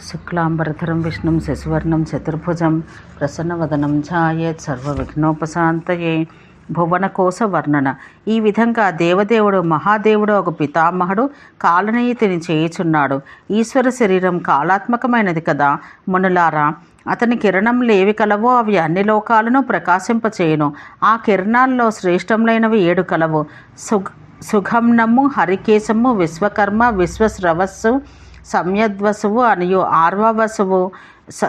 శుక్లాంబరధరం విష్ణుం శశివర్ణం చతుర్భుజం ప్రసన్నవదనం ఛాయేత్ సర్వవిఘ్నోపశాంతయే. భువనకోశ వర్ణన ఈ విధంగా దేవదేవుడు మహాదేవుడు ఒక పితామహుడు కాలనీతిని చేయుచున్నాడు ఈశ్వర శరీరం కాలాత్మకమైనది కదా మునులారా. అతని కిరణం ఏవి కలవో అవి అన్ని లోకాలను ప్రకాశింపచేయును. ఆ కిరణాల్లో శ్రేష్టములైనవి ఏడు కలవు. సుగ సుగమ్నము హరికేశము విశ్వకర్మ విశ్వశ్రవస్సు సంయద్వసువు అనియు ఆర్వవసువు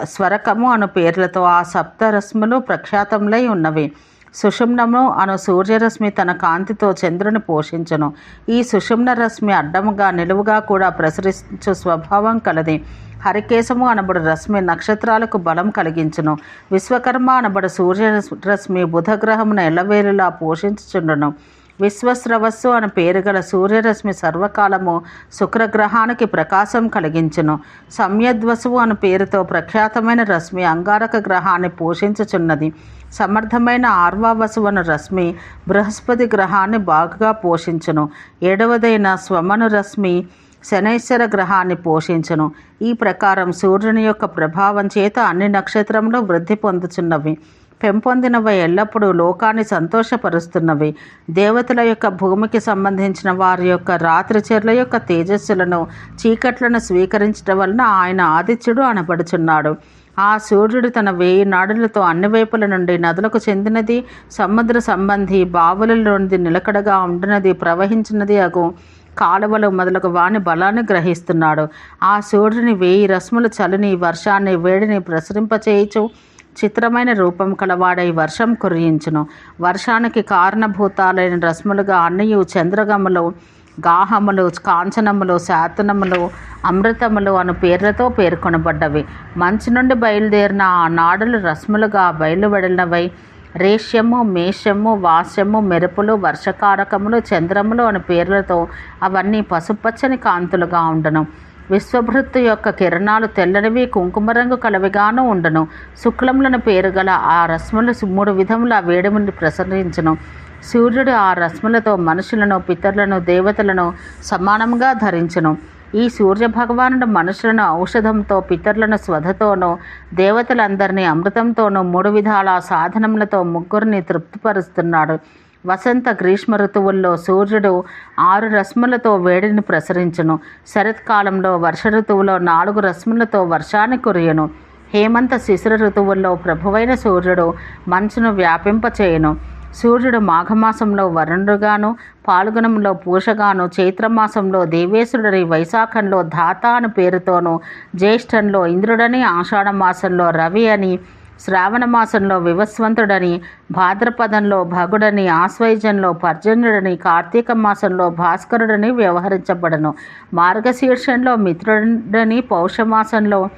స్వరకము అను పేర్లతో ఆ సప్తరశ్ములు ప్రఖ్యాతములై ఉన్నవి. సుషుమ్నము అను సూర్యరశ్మి తన కాంతితో చంద్రుని పోషించను. ఈ సుషుమ్న రశ్మి అడ్డముగా నిలువుగా కూడా ప్రసరించు స్వభావం కలది. హరికేశము అనబడు రశ్మి నక్షత్రాలకు బలం కలిగించును. విశ్వకర్మ అనబడు సూర్య రశ్మి బుధగ్రహమును ఎల్లవేలులా పోషించుచుండును. విశ్వస్రవస్సు అని పేరు గల సూర్యరశ్మి సర్వకాలము శుక్రగ్రహానికి ప్రకాశం కలిగించును. సమ్యద్వసువు అను పేరుతో ప్రఖ్యాతమైన రశ్మి అంగారక గ్రహాన్ని పోషించుచున్నది. సమర్థమైన ఆర్వావసువను రశ్మి బృహస్పతి గ్రహాన్ని బాగా పోషించును. ఏడవదైన స్వమను రశ్మి శనైశ్వర గ్రహాన్ని పోషించును. ఈ ప్రకారం సూర్యుని యొక్క ప్రభావం చేత అన్ని నక్షత్రములు వృద్ధి పొందుచున్నవి. పెంపొందినవి ఎల్లప్పుడూ లోకాన్ని సంతోషపరుస్తున్నవి. దేవతల యొక్క భూమికి సంబంధించిన వారి యొక్క రాత్రి చెర్ల యొక్క తేజస్సులను చీకట్లను స్వీకరించడం వలన ఆయన ఆదిత్యుడు అనబడుచున్నాడు. ఆ సూర్యుడు తన వేయి నాడులతో అన్ని వైపుల నుండి నదులకు చెందినది సముద్ర సంబంధి బావుల నుండి నిలకడగా ఉండినది ప్రవహించినది అగు కాలువలు మొదలగు వాని బలాన్ని గ్రహిస్తున్నాడు. ఆ సూర్యుని వేయి రశ్ముల చలిని వర్షాన్ని వేడిని ప్రసరింపచేయచు చిత్రమైన రూపం కలవాడై వర్షం కురియించును. వర్షానికి కారణభూతాలైన రస్ములుగా అన్నయు చంద్రగములు గాహములు కాంచనములు శాతనములు అమృతములు అను పేర్లతో పేర్కొనబడ్డవి. మంచు నుండి బయలుదేరిన ఆ నాడులు రస్ములుగా బయలువెడలినవై రేష్యము మేషము వాస్యము మెరుపులు వర్షకారకములు చంద్రములు అనే పేర్లతో అవన్నీ పసుపచ్చని కాంతులుగా ఉండను. విశ్వభృత్తు యొక్క కిరణాలు తెల్లనివి కుంకుమ రంగు కలవిగాను ఉండను. శుక్లములను పేరు గల ఆ రశ్ములు మూడు విధముల వేడిమిని ప్రసరించను. సూర్యుడు ఆ రశ్ములతో మనుషులను పితరులను దేవతలను సమానంగా ధరించను. ఈ సూర్య భగవానుడు మనుషులను ఔషధంతో పితరులను స్వధతోనూ దేవతలందరినీ అమృతంతోనూ మూడు విధాల సాధనములతో ముగ్గురిని తృప్తిపరుస్తున్నాడు. వసంత గ్రీష్మ ఋతువుల్లో సూర్యుడు ఆరు రశ్ములతో వేడిని ప్రసరించును. శరత్కాలంలో వర్ష ఋతువులో నాలుగు రశ్ములతో వర్షాన్ని కురియను. హేమంత శిశిర ఋతువుల్లో ప్రభువైన సూర్యుడు మంచును వ్యాపింపచేయును. సూర్యుడు మాఘమాసంలో వరుణుడుగాను పాల్గొనంలో పూషగాను చైత్రమాసంలో దేవేశుడని వైశాఖంలో ధాత అని పేరుతోనూ జ్యేష్ఠంలో ఇంద్రుడని ఆషాఢ మాసంలో రవి అని శ్రావణమాసంలో వివస్వంతుడని భాద్రపదంలో భగుడని ఆశ్వయుజంలో పర్జన్యుడని కార్తీక మాసంలో భాస్కరుడని వ్యవహరించబడను. మార్గశీర్షంలో మిత్రుడని పౌషమాసంలో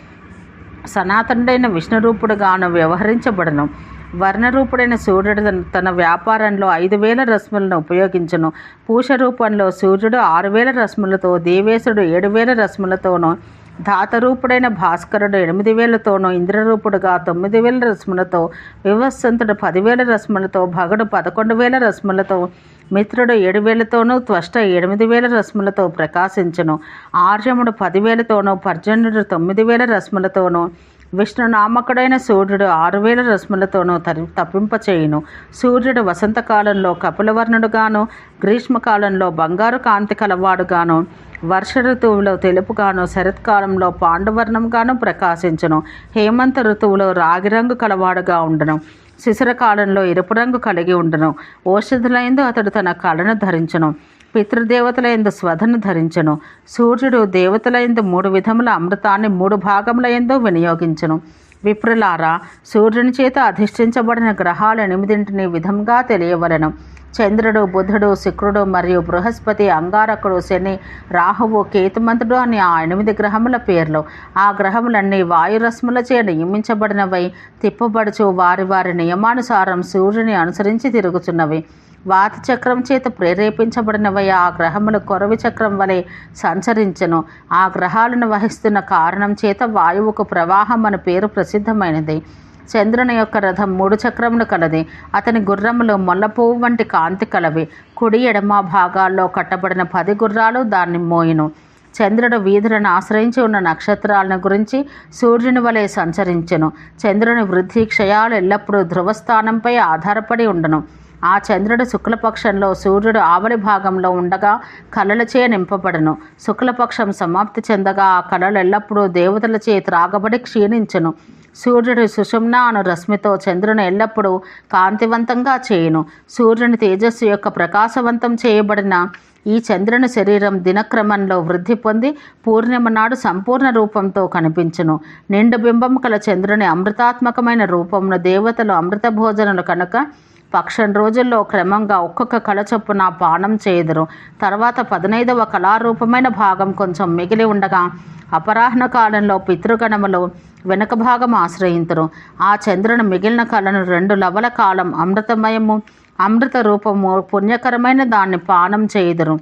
సనాతనుడైన విష్ణురూపుడుగాను వ్యవహరించబడను. వర్ణరూపుడైన సూర్యుడు తన వ్యాపారంలో ఐదు వేల రశ్ములను ఉపయోగించను. పూష రూపంలో సూర్యుడు ఆరు వేల రశ్ములతో దేవేశుడు ఏడు వేల రశ్ములతోనూ ధాతరూపుడైన భాస్కరుడు ఎనిమిది వేలతోనూ ఇంద్రరూపుడుగా తొమ్మిది వేల రశ్ములతో వివస్సంతుడు పదివేల రశ్ములతో భగడు పదకొండు వేల రశ్ములతో మిత్రుడు ఏడు వేలతోనూ త్వష్ట ఎనిమిది వేల రశ్ములతో ప్రకాశించను. ఆర్యముడు పదివేలతోనూ పర్జన్యుడు తొమ్మిది వేల రశ్ములతోనూ విష్ణునామకుడైన సూర్యుడు ఆరు వేల రశ్ములతోనూ తరి తప్పింపచేయును. సూర్యుడు వసంతకాలంలో కపిలవర్ణుడుగాను గ్రీష్మకాలంలో బంగారు కాంతి కలవాడుగాను వర్ష ఋతువులో తెలుపుగాను శరత్కాలంలో పాండువర్ణంగాను ప్రకాశించును. హేమంత ఋతువులో రాగిరంగు కలవాడుగా ఉండను. శిశిరకాలంలో ఎరుపు రంగు కలిగి ఉండను. ఓషధులైందు అతడు తన కళను ధరించను. పితృదేవతల ఎందు స్వధను ధరించను. సూర్యుడు దేవతల ఎందు మూడు విధముల అమృతాన్ని మూడు భాగముల ఎందు వినియోగించను. విప్రులారా సూర్యుని చేత అధిష్ఠించబడిన గ్రహాలు ఎనిమిదింటిని విధంగా తెలియవలను. చంద్రుడు బుధుడు శుక్రుడు మరియు బృహస్పతి అంగారకుడు శని రాహువు కేతుమంతుడు అని ఆ ఎనిమిది గ్రహముల పేర్లు. ఆ గ్రహములన్నీ వాయురశ్ములచే నియమించబడినవై తిప్పబడుచు వారి వారి నియమానుసారం సూర్యుని అనుసరించి తిరుగుచున్నవి. వాత చక్రం చేత ప్రేరేపించబడినవై ఆ గ్రహములు కొరవి చక్రం వలె సంచరించను. ఆ గ్రహాలను వహిస్తున్న కారణం చేత వాయువుకు ప్రవాహం అనే పేరు ప్రసిద్ధమైనది. చంద్రుని యొక్క రథం మూడు చక్రములు కలది. అతని గుర్రములు మొల్లపువ్వు వంటి కాంతి కలవి. కుడి ఎడమ భాగాల్లో కట్టబడిన పది గుర్రాలు దాన్ని మోయిను. చంద్రుడు వీధులను ఆశ్రయించి ఉన్న నక్షత్రాలను గురించి సూర్యుని వలె సంచరించెను. చంద్రుని వృద్ధి క్షయాలు ఎల్లప్పుడూ ధ్రువస్థానంపై ఆధారపడి ఉండను. ఆ చంద్రుడు శుక్లపక్షంలో సూర్యుడు ఆవలి భాగంలో ఉండగా కళలచే నింపబడను. శుక్లపక్షం సమాప్తి చెందగా ఆ కళలు ఎల్లప్పుడూ దేవతలచే త్రాగబడి క్షీణించును. సూర్యుడు సుషుమ్న అను రశ్మితో చంద్రుని ఎల్లప్పుడూ కాంతివంతంగా చేయును. సూర్యుని తేజస్సు యొక్క ప్రకాశవంతం చేయబడిన ఈ చంద్రుని శరీరం దినక్రమంలో వృద్ధి పొంది పూర్ణిమ నాడు సంపూర్ణ రూపంతో కనిపించును. నిండు బింబం కల చంద్రుని అమృతాత్మకమైన రూపమును దేవతలు అమృత భోజనులు కనుక పక్షం రోజుల్లో క్రమంగా ఒక్కొక్క కళ చొప్పున పానం చేయుదురు. తర్వాత పదనైదవ కళారూపమైన భాగం కొంచెం మిగిలి ఉండగా అపరాహ్న కాలంలో పితృగణములు వెనుక భాగం ఆశ్రయింతురు. ఆ చంద్రుని మిగిలిన కళను రెండు లవల కాలం అమృతమయము అమృత రూపము పుణ్యకరమైన దాన్ని పానం చేయుదురు.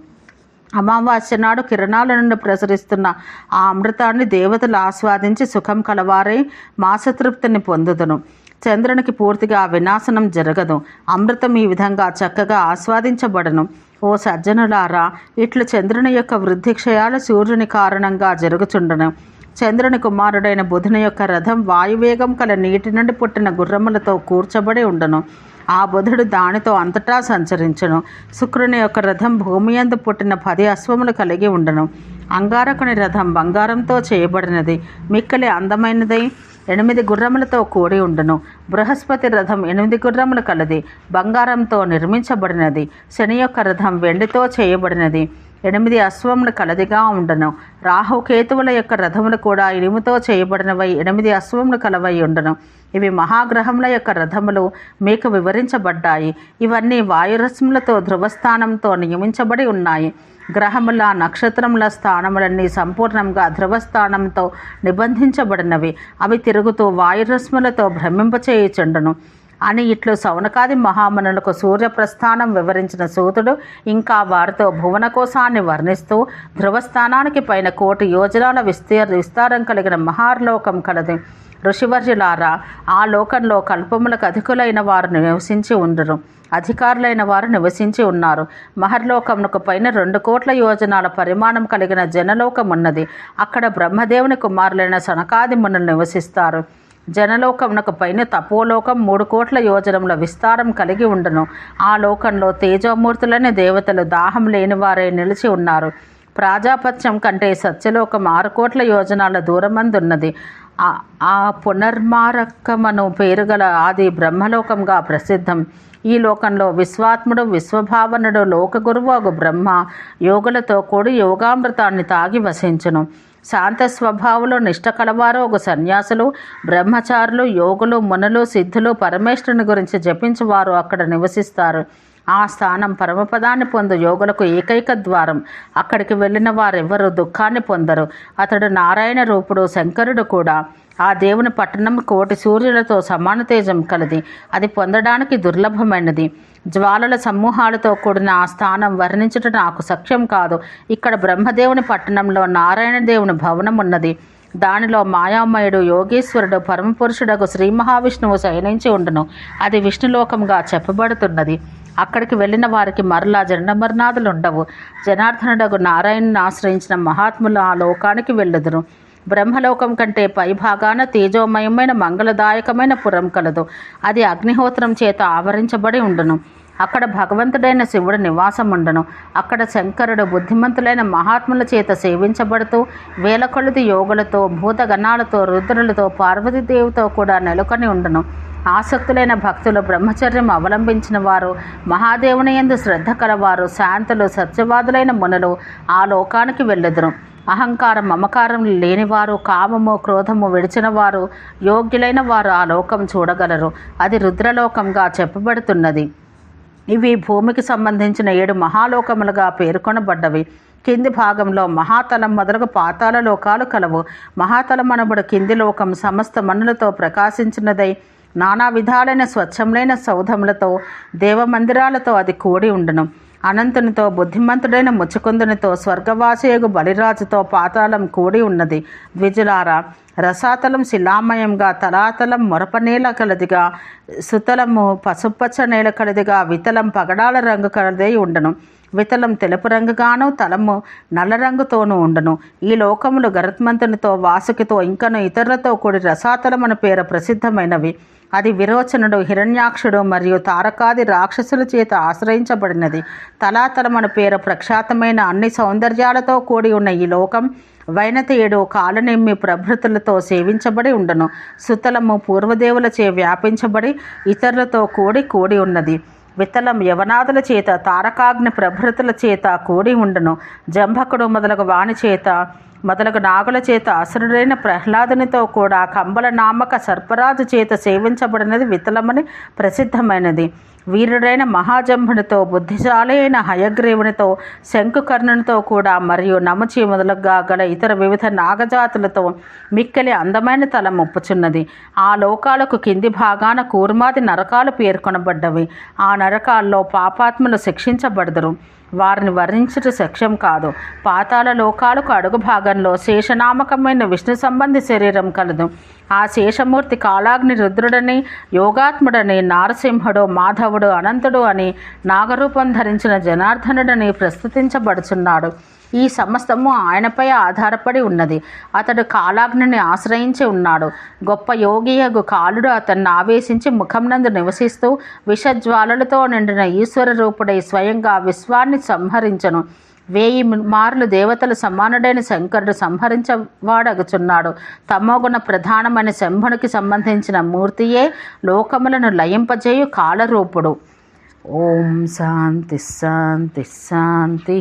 అమావాస్య నాడు కిరణాల నుండి ప్రసరిస్తున్న ఆ అమృతాన్ని దేవతలు ఆస్వాదించి సుఖం కలవారై మాసతృప్తిని పొందుదును. చంద్రునికి పూర్తిగా వినాశనం జరగదు. అమృతం ఈ విధంగా చక్కగా ఆస్వాదించబడను. ఓ సజ్జనులారా ఇట్లు చంద్రుని యొక్క వృద్ధి క్షయాలు సూర్యుని కారణంగా జరుగుచుండను. చంద్రుని కుమారుడైన బుధుని యొక్క రథం వాయువేగం కల నీటి నుండి పుట్టిన గుర్రములతో కూర్చబడి ఉండను. ఆ బుధుడు దానితో అంతటా సంచరించను. శుక్రుని యొక్క రథం భూమి యందు పుట్టిన పది అశ్వములు కలిగి ఉండను. అంగారకుని రథం బంగారంతో చేయబడినది. మిక్కలి అందమైనదై ఎనిమిది గుర్రములతో కూడి ఉండును. బృహస్పతి రథం ఎనిమిది గుర్రములు కలది. బంగారంతో నిర్మించబడినది. శని యొక్క రథం వెండితో చేయబడినది. ఎనిమిది అశ్వములు కలదిగా ఉండను. రాహుకేతువుల యొక్క రథములు కూడా ఇనుముతో చేయబడినవై ఎనిమిది అశ్వములు కలవై ఉండను. ఇవి మహాగ్రహముల యొక్క రథములు మీకు వివరించబడ్డాయి. ఇవన్నీ వాయురశ్ములతో ధ్రువస్థానంతో నియమించబడి ఉన్నాయి. గ్రహముల నక్షత్రముల స్థానములన్నీ సంపూర్ణంగా ధ్రువస్థానంతో నిబంధించబడినవి. అవి తిరుగుతూ వాయురశ్ములతో భ్రమింపచేయుచుండును. అని ఇట్లు సౌనకాది మహామనులకు సూర్యప్రస్థానం వివరించిన సూతుడు ఇంకా వారితో భువనకోశాన్ని వర్ణిస్తూ ధ్రువస్థానానికి పైన కోటి యోజనాల విస్తీర్ విస్తారం కలిగిన మహార్లోకం కలది. ఋషివర్యులారా ఆ లోకంలో కల్పములకు అధికులైన వారు నివసించి ఉండరు. అధికారులైన వారు నివసించి ఉన్నారు. మహర్లోకమునకు పైన రెండు కోట్ల యోజనాల పరిమాణం కలిగిన జనలోకం ఉన్నది అక్కడ బ్రహ్మదేవుని కుమారులైన సనకాది మునులు నివసిస్తారు. జనలోకమునకు పైన తపోలోకం మూడు కోట్ల యోజనముల విస్తారం కలిగి ఉండును. ఆ లోకంలో తేజోమూర్తులని దేవతలు దాహం లేని వారే నిలిచి ఉన్నారు. ప్రాజాపత్యం కంటే సత్యలోకం ఆరు కోట్ల యోజనాల దూరమందున్నది. ఆ- ఆ పునర్మారకమను పేరుగల ఆది బ్రహ్మలోకంగా ప్రసిద్ధం. ఈ లోకంలో విశ్వాత్ముడు విశ్వభావనుడు లోకగురువు బ్రహ్మ యోగులతో కూడి యోగామృతాన్ని తాగి వసించును. శాంత స్వభావులు నిష్ట కలవారు ఒక సన్యాసులు బ్రహ్మచారులు యోగులు మునులు సిద్ధులు పరమేశ్వరుని గురించి జపించేవారు అక్కడ నివసిస్తారు. ఆ స్థానం పరమపదాన్ని పొందు యోగులకు ఏకైక ద్వారం. అక్కడికి వెళ్ళిన వారెవ్వరూ దుఃఖాన్ని పొందరు. అతడు నారాయణ రూపుడు శంకరుడు కూడా. ఆ దేవుని పట్టణం కోటి సూర్యులతో సమాన తేజం కలది. అది పొందడానికి దుర్లభమైనది. జ్వాలల సమూహాలతో కూడిన ఆ స్థానం వర్ణించుట నాకు సఖ్యం కాదు. ఇక్కడ బ్రహ్మదేవుని పట్టణంలో నారాయణ దేవుని భవనం ఉన్నది దానిలో మాయామయుడు యోగేశ్వరుడు పరమపురుషుడకు శ్రీ మహావిష్ణువు శయనించి ఉండును. అది విష్ణులోకంగా చెప్పబడుతున్నది. అక్కడికి వెళ్ళిన వారికి మరలా జనన ఉండవు జనార్దనుడకు నారాయణను ఆశ్రయించిన మహాత్ములు ఆ లోకానికి వెళ్ళుదురు. బ్రహ్మలోకం కంటే పైభాగాన తేజోమయమైన మంగళదాయకమైన పురం కలదు. అది అగ్నిహోత్రం చేత ఆవరించబడి ఉండును. అక్కడ భగవంతుడైన శివుడు నివాసం ఉండను అక్కడ శంకరుడు బుద్ధిమంతులైన మహాత్ముల చేత సేవించబడుతూ వేలకొలది యోగులతో భూతగణాలతో రుద్రులతో పార్వతీదేవితో కూడా నెలకొని ఉండను. ఆసక్తులైన భక్తులు బ్రహ్మచర్యం అవలంబించిన వారు మహాదేవుని యందు శ్రద్ధ కలవారు శాంతులు సత్యవాదులైన మునులు ఆ లోకానికి వెళ్ళెదరు. అహంకారం మమకారం లేనివారు కామము క్రోధము విడిచిన వారు యోగ్యులైన వారు ఆ లోకం చూడగలరు. అది రుద్రలోకంగా చెప్పబడుతున్నది. ఇవి భూమికి సంబంధించిన ఏడు మహాలోకములుగా పేర్కొనబడ్డవి. కింది భాగంలో మహాతలం మొదలగు పాతాల లోకాలు కలవు. మహాతలం అనబడు కింది లోకం సమస్త మనులతో ప్రకాశించినదై నానా విధాలైన స్వచ్ఛములైన సౌధములతో దేవమందిరాలతో అది కూడి ఉండను. అనంతునితో బుద్ధిమంతుడైన ముచ్చుకుందునితో స్వర్గవాసయగు బలిరాజుతో పాతాళం కూడి ఉన్నది. ద్విజులారా రసాతలం శిలామయంగా తలాతలం మొరప నేల కలదిగా సుతలము పసుపచ్చ నేల కలదిగా వితలం పగడాల రంగు కలదై ఉండను. వితలం తెలుపు రంగుగాను తలము నల్ల రంగుతోనూ ఉండను. ఈ లోకములు గరత్మంతునితో వాసుకితో ఇంకను ఇతరులతో కూడి రసాతలం రసాతలమన పేర ప్రసిద్ధమైనవి. అది విరోచనుడు హిరణ్యాక్షుడు మరియు తారకాది రాక్షసుల చేత ఆశ్రయించబడినది. తలాతలమన పేరు ప్రఖ్యాతమైన అన్ని సౌందర్యాలతో కూడి ఉన్న ఈ లోకం వైనతేయుడు కాలనెమ్మి ప్రభృతులతో సేవించబడి ఉండను. సుతలము పూర్వదేవులచే వ్యాపించబడి ఇతరులతో కూడి కూడి ఉన్నది. విత్తలం యవనాదుల చేత తారకాగ్ని ప్రభృతుల చేత కూడి ఉండను. జంభకుడు మొదలగు వాణి చేత మొదలగు నాగుల చేత అసురుడైన ప్రహ్లాదునితో కూడా కంబల నామక సర్పరాజు చేత సేవించబడినది వితలమని ప్రసిద్ధమైనది. వీరుడైన మహాజంభునితో బుద్ధిశాలి అయిన హయగ్రీవునితో శంకుకర్ణునితో కూడా మరియు నమచి మొదలుగా గల ఇతర వివిధ నాగజాతులతో మిక్కిలి అందమైన తల ముప్పుచున్నది ఆ లోకాలకు కింది భాగాన కూర్మాది నరకాలు పేర్కొనబడ్డవి. ఆ నరకాల్లో పాపాత్ములు శిక్షించబడదురు. వారిని వర్ణించుట సఖ్యం కాదు. పాతాళ లోకాలకు అడుగు భాగంలో శేషనామకమైన విష్ణు సంబంధి శరీరం కలదు. ఆ శేషమూర్తి కాలాగ్ని రుద్రుడని యోగాత్ముడని నారసింహుడు మాధవుడు అనంతుడు అని నాగరూపం ధరించిన జనార్దనుడని ప్రస్తుతించబడుచున్నాడు. ఈ సమస్తము ఆయనపై ఆధారపడి ఉన్నది. అతడు కాలాగ్నిని ఆశ్రయించి ఉన్నాడు. గొప్ప యోగియగు కాలుడు అతన్ని ఆవేశించి ముఖంనందు నివసిస్తూ విషజ్వాలలతో నిండిన ఈశ్వర రూపుడై స్వయంగా విశ్వాన్ని సంహరించను. వేయి మార్లు దేవతలు సమానుడైన శంకరుడు సంహరించవాడగుచున్నాడు తమోగుణ ప్రధానమైన శంభునికి సంబంధించిన మూర్తియే లోకములను లయింపజేయు కాలరూపుడు. ఓం శాంతి శాంతి శాంతి.